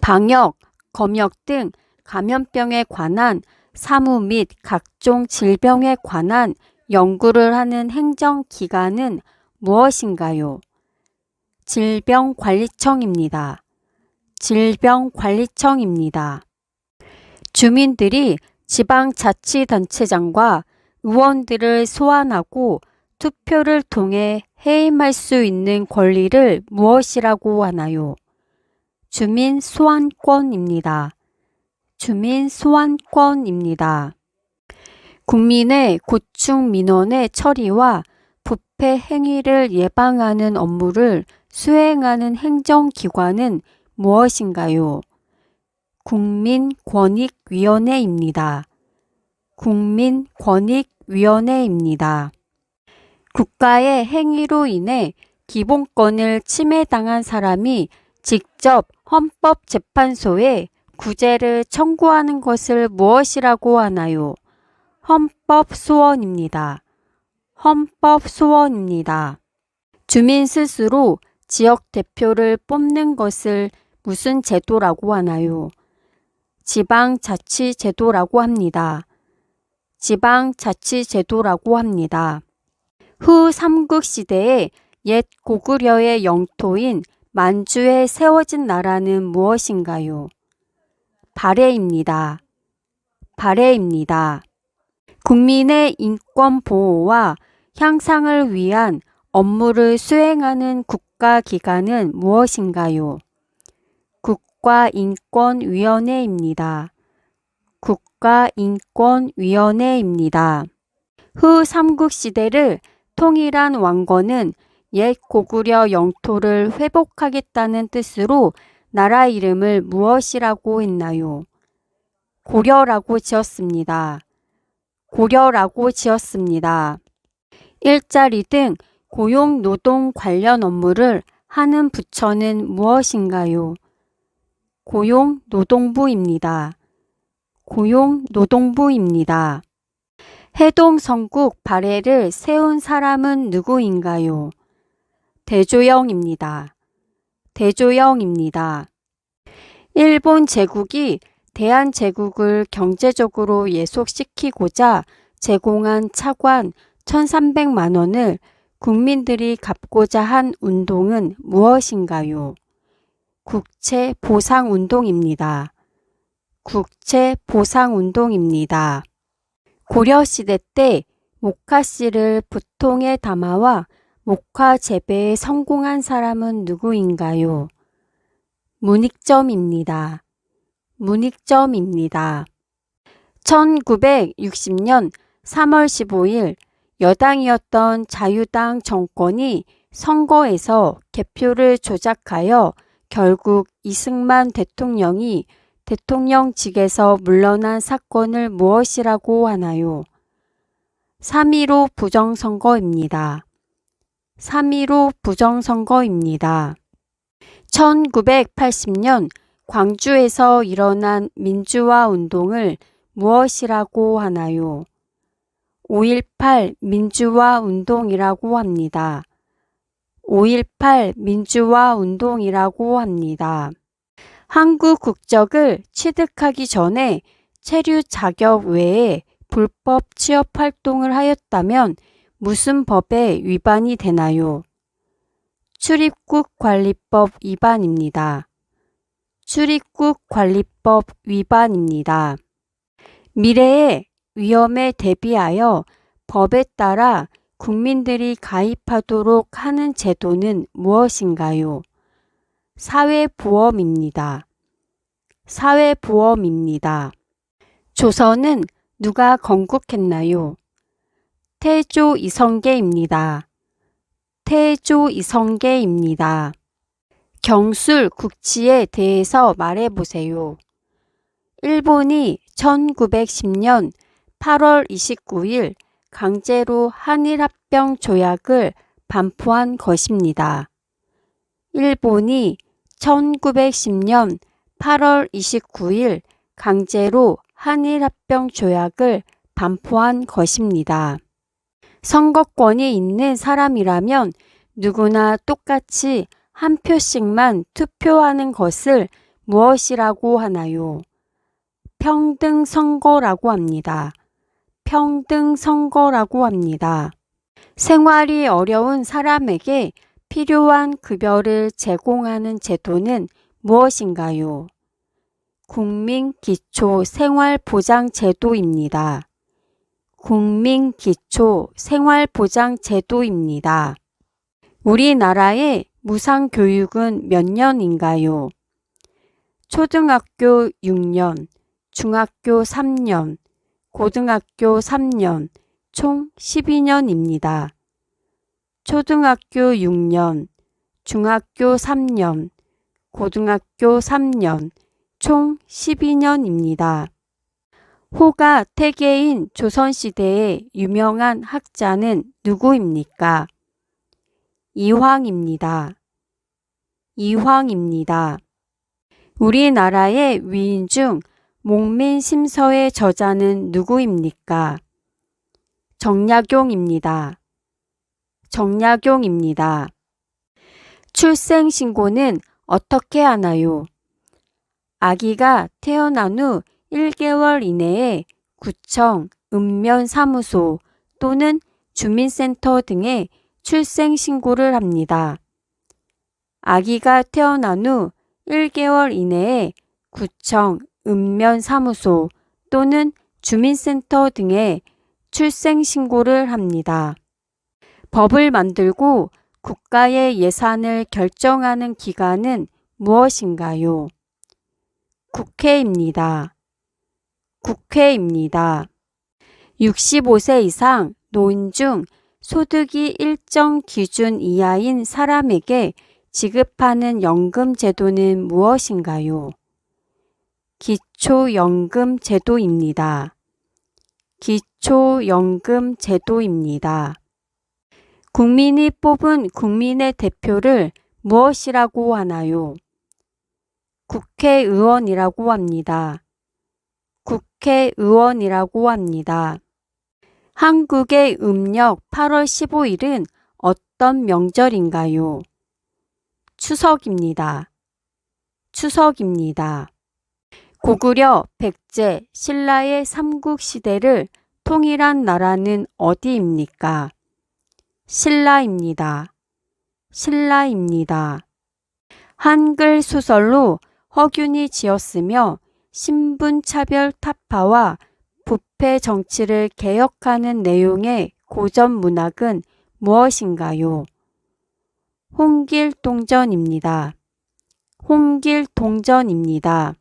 방역, 검역 등 감염병에 관한 사무 및 각종 질병에 관한 연구를 하는 행정기관은 무엇인가요? 질병관리청입니다. 질병관리청입니다. 주민들이 지방자치단체장과 의원들을 소환하고 투표를 통해 해임할 수 있는 권리를 무엇이라고 하나요? 주민 소환권입니다. 주민 소환권입니다. 국민의 고충 민원의 처리와 부패 행위를 예방하는 업무를 수행하는 행정기관은 무엇인가요? 국민권익위원회입니다. 국민권익위원회입니다. 국가의 행위로 인해 기본권을 침해당한 사람이 직접 헌법재판소에 구제를 청구하는 것을 무엇이라고 하나요? 헌법소원입니다. 헌법소원입니다. 주민 스스로 지역 대표를 뽑는 것을 무슨 제도라고 하나요? 지방자치제도라고 합니다. 지방자치제도라고 합니다. 후 삼국시대에 옛 고구려의 영토인 만주에 세워진 나라는 무엇인가요? 발해입니다. 발해입니다. 국민의 인권 보호와 향상을 위한 업무를 수행하는 국가기관은 무엇인가요? 국가인권위원회입니다. 국가인권위원회입니다. 후 삼국시대를 통일한 왕건은 옛 고구려 영토를 회복하겠다는 뜻으로 나라 이름을 무엇이라고 했나요? 고려라고 지었습니다. 고려라고 지었습니다. 일자리 등 고용 노동 관련 업무를 하는 부처는 무엇인가요? 고용 노동부입니다. 고용 노동부입니다. 해동 성국 발해를 세운 사람은 누구인가요? 대조영입니다. 대조영입니다. 일본 제국이 대한 제국을 경제적으로 예속시키고자 제공한 차관 1,300만 원을 국민들이 갚고자 한 운동은 무엇인가요? 국채 보상 운동입니다. 국채 보상 운동입니다. 고려시대 때 목화씨를 부통에 담아와 목화 재배에 성공한 사람은 누구인가요? 문익점입니다. 문익점입니다. 1960년 3월 15일 여당이었던 자유당 정권이 선거에서 개표를 조작하여 결국 이승만 대통령이 대통령직에서 물러난 사건을 무엇이라고 하나요? 3.15 부정선거입니다. 3.15 부정선거입니다. 1980년 광주에서 일어난 민주화 운동을 무엇이라고 하나요? 5.18 민주화 운동이라고 합니다. 5.18 민주화 운동이라고 합니다. 한국 국적을 취득하기 전에 체류 자격 외에 불법 취업 활동을 하였다면 무슨 법에 위반이 되나요? 출입국 관리법 위반입니다. 출입국 관리법 위반입니다. 미래의 위험에 대비하여 법에 따라 국민들이 가입하도록 하는 제도는 무엇인가요? 사회보험입니다. 사회보험입니다. 조선은 누가 건국했나요? 태조 이성계입니다. 태조 이성계입니다. 경술 국치에 대해서 말해보세요. 일본이 1910년 8월 29일 강제로 한일합병 조약을 반포한 것입니다. 일본이 1910년 8월 29일 강제로 한일합병 조약을 반포한 것입니다. 선거권이 있는 사람이라면 누구나 똑같이 한 표씩만 투표하는 것을 무엇이라고 하나요? 평등 선거라고 합니다. 평등 선거라고 합니다. 생활이 어려운 사람에게 필요한 급여를 제공하는 제도는 무엇인가요? 국민기초생활보장제도입니다. 국민기초생활보장제도입니다. 우리나라의 무상교육은 몇 년인가요? 초등학교 6년, 중학교 3년, 고등학교 3년, 총 12년입니다. 초등학교 6년, 중학교 3년, 고등학교 3년, 총 12년입니다. 호가 태계인 조선시대의 유명한 학자는 누구입니까? 이황입니다. 이황입니다. 우리나라의 위인 중 목민심서의 저자는 누구입니까? 정약용입니다. 정약용입니다. 출생신고는 어떻게 하나요? 아기가 태어난 후 1개월 이내에 구청, 읍면사무소 또는 주민센터 등에 출생신고를 합니다. 아기가 태어난 후 1개월 이내에 구청, 읍면사무소 또는 주민센터 등에 출생신고를 합니다. 법을 만들고 국가의 예산을 결정하는 기관은 무엇인가요? 국회입니다. 국회입니다. 65세 이상 노인 중 소득이 일정 기준 이하인 사람에게 지급하는 연금 제도는 무엇인가요? 기초연금 제도입니다. 기초연금 제도입니다. 국민이 뽑은 국민의 대표를 무엇이라고 하나요? 국회의원이라고 합니다. 국회의원이라고 합니다. 한국의 음력 8월 15일은 어떤 명절인가요? 추석입니다. 추석입니다. 고구려, 백제, 신라의 삼국 시대를 통일한 나라는 어디입니까? 신라입니다. 신라입니다. 한글 소설로 허균이 지었으며 신분차별 타파와 부패 정치를 개혁하는 내용의 고전 문학은 무엇인가요? 홍길 동전입니다. 홍길 동전입니다.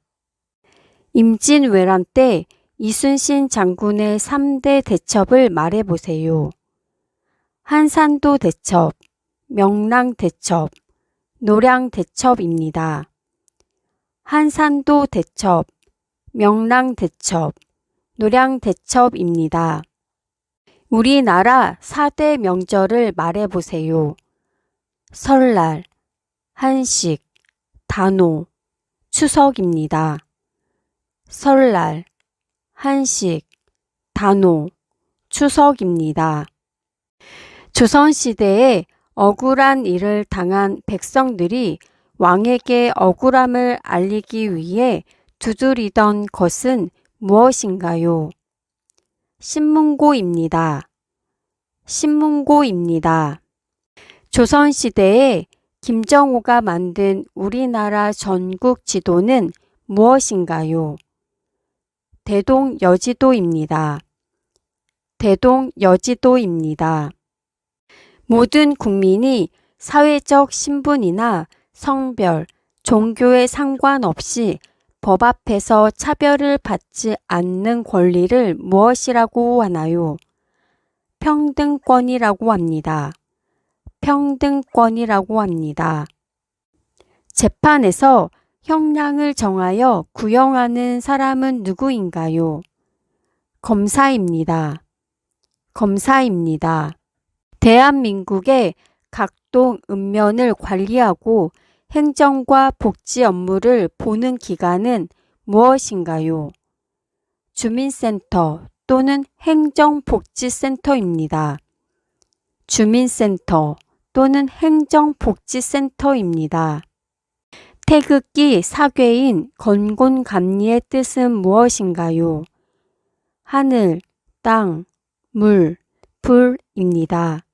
임진왜란 때 이순신 장군의 3대 대첩을 말해보세요. 한산도 대첩, 명랑 대첩, 노량 대첩입니다. 한산도 대첩, 명랑 대첩, 노량 대첩입니다. 우리나라 4대 명절을 말해보세요. 설날, 한식, 단오, 추석입니다. 설날, 한식, 단오, 추석입니다. 조선시대에 억울한 일을 당한 백성들이 왕에게 억울함을 알리기 위해 두드리던 것은 무엇인가요? 신문고입니다. 신문고입니다. 조선시대에 김정호가 만든 우리나라 전국 지도는 무엇인가요? 대동여지도입니다. 대동여지도입니다. 모든 국민이 사회적 신분이나 성별, 종교에 상관없이 법 앞에서 차별을 받지 않는 권리를 무엇이라고 하나요? 평등권이라고 합니다. 평등권이라고 합니다. 재판에서 형량을 정하여 구형하는 사람은 누구인가요? 검사입니다. 검사입니다. 대한민국의 각동 읍면을 관리하고 행정과 복지 업무를 보는 기관은 무엇인가요? 주민센터 또는 행정복지센터입니다. 주민센터 또는 행정복지센터입니다. 태극기 사괴인 건곤감리의 뜻은 무엇인가요? 하늘, 땅, 물, 불입니다.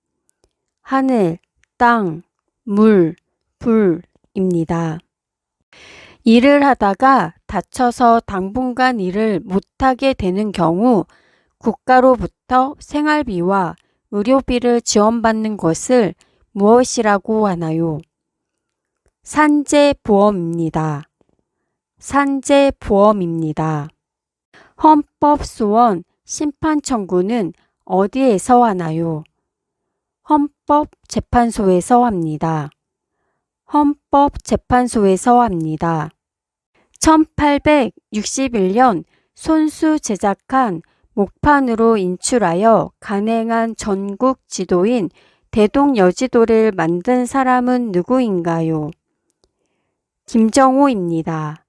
하늘, 땅, 물, 불 입니다. 일을 하다가 다쳐서 당분간 일을 못하게 되는 경우 국가로부터 생활비와 의료비를 지원받는 것을 무엇이라고 하나요? 산재보험입니다. 산재보험입니다. 헌법소원 심판청구는 어디에서 하나요? 헌법재판소에서 합니다. 헌법재판소에서 합니다. 1861년 손수 제작한 목판으로 인출하여 간행한 전국 지도인 대동여지도를 만든 사람은 누구인가요? 김정호입니다.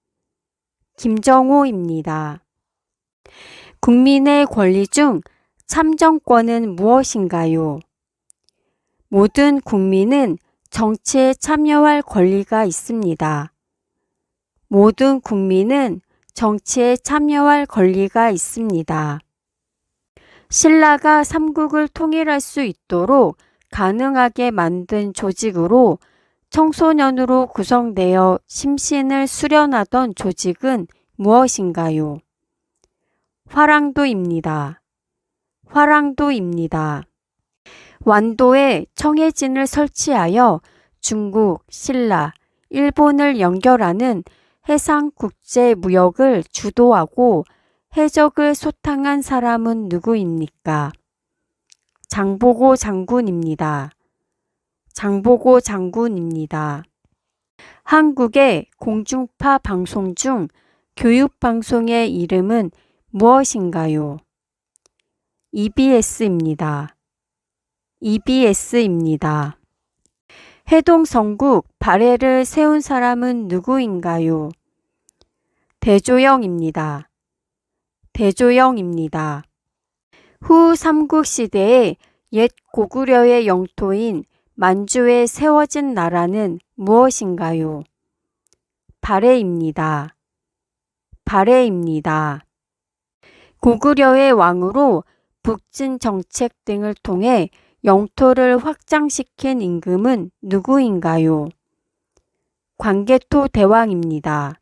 김정호입니다. 국민의 권리 중 참정권은 무엇인가요? 모든 국민은 정치에 참여할 권리가 있습니다. 모든 국민은 정치에 참여할 권리가 있습니다. 신라가 삼국을 통일할 수 있도록 가능하게 만든 조직으로 청소년으로 구성되어 심신을 수련하던 조직은 무엇인가요? 화랑도입니다. 화랑도입니다. 완도에 청해진을 설치하여 중국, 신라, 일본을 연결하는 해상 국제 무역을 주도하고 해적을 소탕한 사람은 누구입니까? 장보고 장군입니다. 장보고 장군입니다. 한국의 공중파 방송 중 교육방송의 이름은 무엇인가요? EBS입니다. EBS입니다. 해동 성국 발해를 세운 사람은 누구인가요? 대조영입니다. 대조영입니다. 후 삼국 시대에 옛 고구려의 영토인 만주에 세워진 나라는 무엇인가요? 발해입니다. 발해입니다. 고구려의 왕으로 북진 정책 등을 통해 영토를 확장시킨 임금은 누구인가요? 광개토 대왕입니다.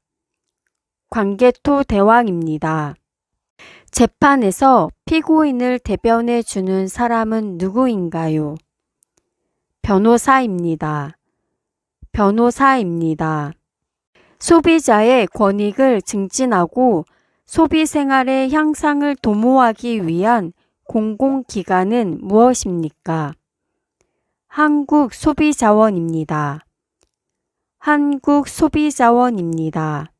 광개토 대왕입니다. 재판에서 피고인을 대변해 주는 사람은 누구인가요? 변호사입니다. 변호사입니다. 소비자의 권익을 증진하고 소비 생활의 향상을 도모하기 위한 공공기관은 무엇입니까? 한국 소비자원입니다. 한국 소비자원입니다.